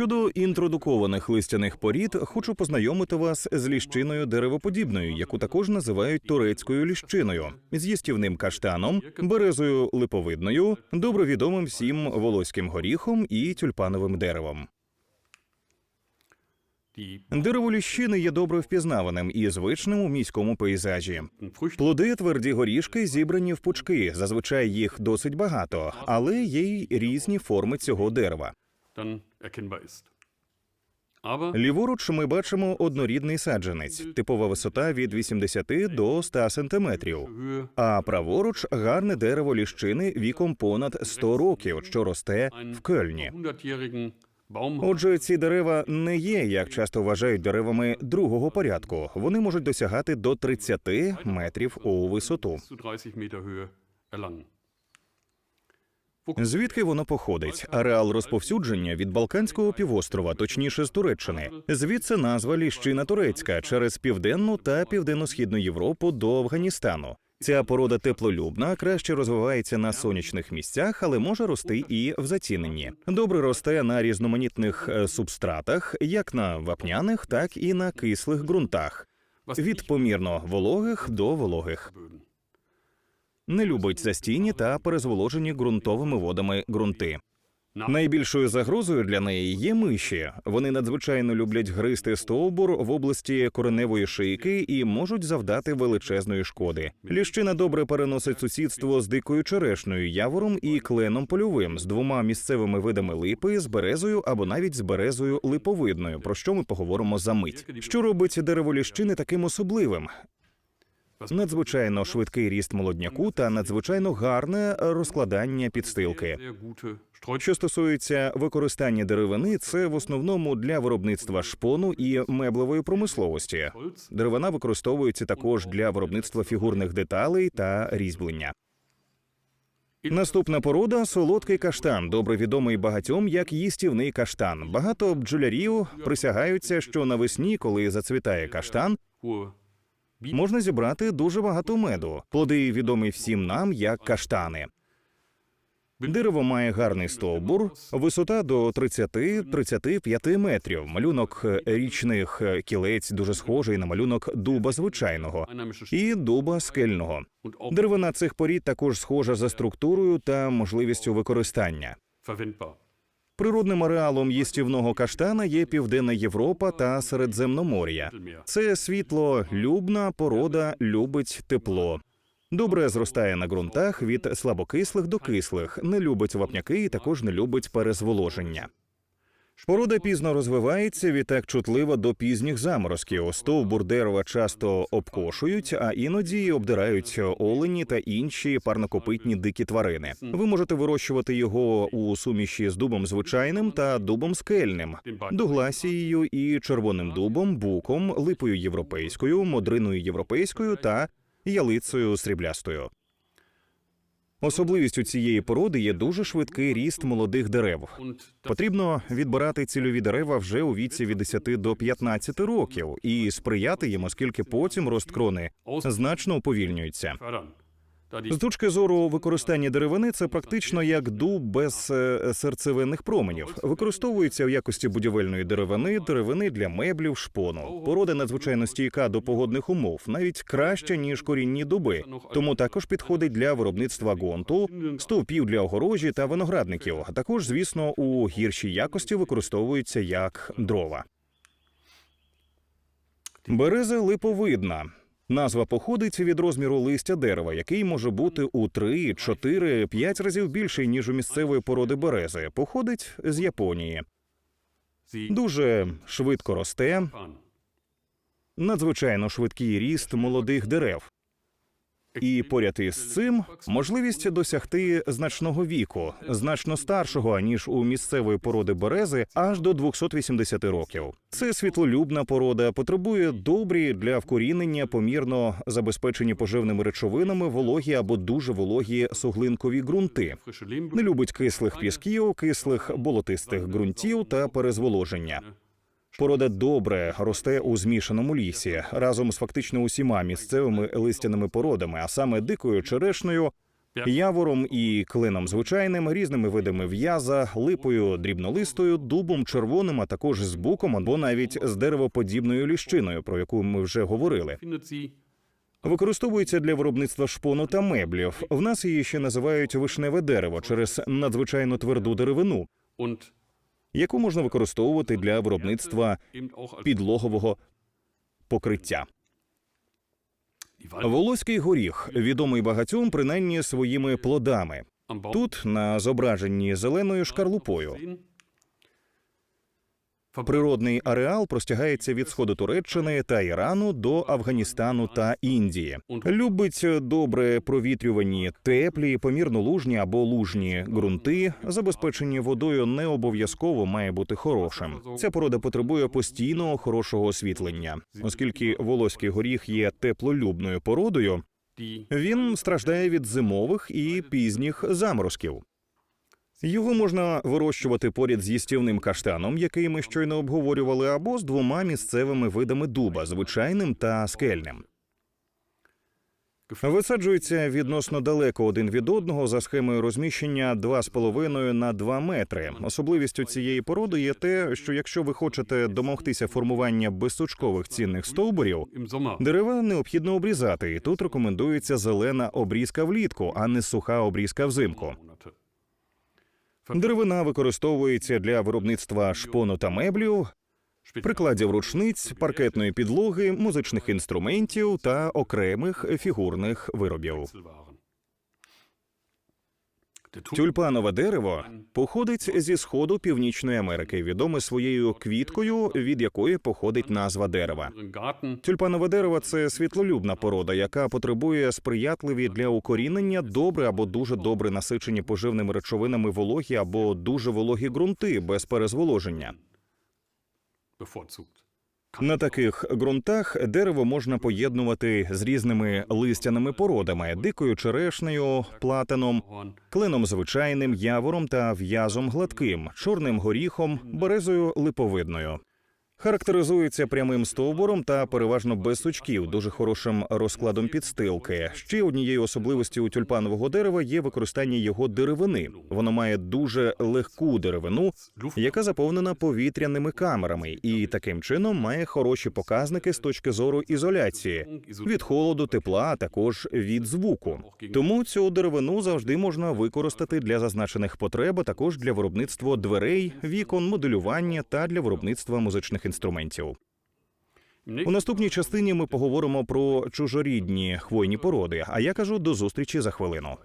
Щодо інтродукованих листяних порід, хочу познайомити вас з ліщиною деревоподібною, яку також називають турецькою ліщиною, з їстівним каштаном, березою липовидною, добре відомим всім волоським горіхом і тюльпановим деревом. Дерево ліщини є добре впізнаваним і звичним у міському пейзажі. Плоди тверді горішки зібрані в пучки. Зазвичай їх досить багато, але є й різні форми цього дерева. Ліворуч ми бачимо однорідний саджанець, типова висота від 80 до 100 сантиметрів. А праворуч гарне дерево ліщини віком понад 100 років, що росте в Кельні. Отже, ці дерева не є, як часто вважають деревами другого порядку. Вони можуть досягати до 30 метрів у висоту. Звідки воно походить? Ареал розповсюдження від Балканського півострова, точніше з Туреччини. Звідси назва ліщина турецька через південну та південно-східну Європу до Афганістану. Ця порода теплолюбна, краще розвивається на сонячних місцях, але може рости і в заціненні. Добре росте на різноманітних е, субстратах, як на вапняних, так і на кислих ґрунтах, від помірно вологих до вологих. Не любить застійні та перезволожені ґрунтовими водами ґрунти. Найбільшою загрозою для неї є миші. Вони надзвичайно люблять гризти стовбур в області кореневої шийки і можуть завдати величезної шкоди. Ліщина добре переносить сусідство з дикою черешнею, явором і кленом польовим, з двома місцевими видами липи, з березою або навіть з березою липовидною, про що ми поговоримо за мить. Що робить дерево ліщини таким особливим? Надзвичайно швидкий ріст молодняку та надзвичайно гарне розкладання підстилки. Що стосується використання деревини, це в основному для виробництва шпону і меблевої промисловості. Деревина використовується також для виробництва фігурних деталей та різьблення. Наступна порода солодкий каштан, добре відомий багатьом як їстівний каштан. Багато бджолярів присягаються, що навесні, коли зацвітає каштан, можна зібрати дуже багато меду. Плоди відомі всім нам як каштани. Дерево має гарний стовбур, висота до 30-35 метрів. Малюнок річних кілець дуже схожий на малюнок дуба звичайного і дуба скельного. Деревина цих порід також схожа за структурою та можливістю використання. Природним ареалом їстівного каштана є Південна Європа та Середземномор'я. Це світло любна порода любить тепло. Добре зростає на ґрунтах від слабокислих до кислих, не любить вапняки і також не любить перезволоження. Порода пізно розвивається, відтак чутлива до пізніх заморозків. Стовбур дерева часто обкошують, а іноді обдирають олені та інші парнокопитні дикі тварини. Ви можете вирощувати його у суміші з дубом звичайним та дубом скельним, дугласією і червоним дубом, буком, липою європейською, модриною європейською та ялицею сріблястою. Особливістю цієї породи є дуже швидкий ріст молодих дерев. Потрібно відбирати цільові дерева вже у віці від 10 до 15 років і сприяти їм, оскільки потім рост крони значно уповільнюється. З точки зору використання деревини, це практично як дуб без е, серцевинних променів. Використовується в якості будівельної деревини, деревини для меблів, шпону. Порода надзвичайно стійка до погодних умов, навіть краще ніж корінні дуби. Тому також підходить для виробництва гонту, стовпів для огорожі та виноградників. А також, звісно, у гіршій якості використовується як дрова. Береза липовидна. Назва походить від розміру листя дерева, який може бути у 3, 4, 5 разів більший, ніж у місцевої породи берези. Походить з Японії. Дуже швидко росте, надзвичайно швидкий ріст молодих дерев. І поряд із цим можливість досягти значного віку, значно старшого ніж у місцевої породи берези, аж до 280 років. Це світлолюбна порода, потребує добрі для вкорінення, помірно забезпечені поживними речовинами, вологі або дуже вологі суглинкові ґрунти. Не любить кислих пісків, кислих болотистих ґрунтів та перезволоження. Порода добре росте у змішаному лісі разом з фактично усіма місцевими листяними породами, а саме дикою черешнею, явором і клином звичайним, різними видами в'яза, липою дрібнолистою, дубом червоним, а також з буком або навіть з деревоподібною ліщиною, про яку ми вже говорили. Використовується для виробництва шпону та меблів. В нас її ще називають вишневе дерево через надзвичайно тверду деревину, яку можна використовувати для виробництва підлогового покриття. Волоський горіх відомий багатьом принаймні своїми плодами. Тут на зображенні зеленою шкарлупою. Природний ареал простягається від сходу Туреччини та Ірану до Афганістану та Індії. Любить добре провітрювані, теплі, помірно лужні або лужні ґрунти. Забезпечені водою не обов'язково має бути хорошим. Ця порода потребує постійного хорошого освітлення, оскільки волоський горіх є теплолюбною породою. Він страждає від зимових і пізніх заморозків. Його можна вирощувати поряд з їстівним каштаном, який ми щойно обговорювали, або з двома місцевими видами дуба звичайним та скельним. Висаджуються відносно далеко один від одного за схемою розміщення 2,5 на 2 метри. Особливістю цієї породи є те, що якщо ви хочете домогтися формування безсучкових цінних стовбурів, Дерева необхідно обрізати, і тут рекомендується зелена обрізка влітку, а не суха обрізка взимку. Деревина використовується для виробництва шпону та меблів, прикладів ручниць, паркетної підлоги, музичних інструментів та окремих фігурних виробів. Тюльпанове дерево походить зі сходу Північної Америки, відоме своєю квіткою, від якої походить назва дерева. Тюльпанове дерево це світлолюбна порода, яка потребує сприятливі для укорінення добре або дуже добре насичені поживними речовинами вологі або дуже вологі ґрунти без перезволоження. На таких ґрунтах дерево можна поєднувати з різними листяними породами: дикою черешнею, платаном, клином звичайним, явором та в'язом гладким, чорним горіхом, березою липовидною. Характеризується прямим стовбуром та переважно без сучків, дуже хорошим розкладом підстилки. Ще однією особливістю тюльпанового дерева є використання його деревини. Воно має дуже легку деревину, яка заповнена повітряними камерами, і таким чином має хороші показники з точки зору ізоляції від холоду, тепла, а також від звуку. Тому цю деревину завжди можна використати для зазначених потреб, а також для виробництва дверей, вікон, моделювання та для виробництва музичних інструментів. Im У наступній частині ми поговоримо про чужорідні хвойні породи. А я кажу до зустрічі за хвилину.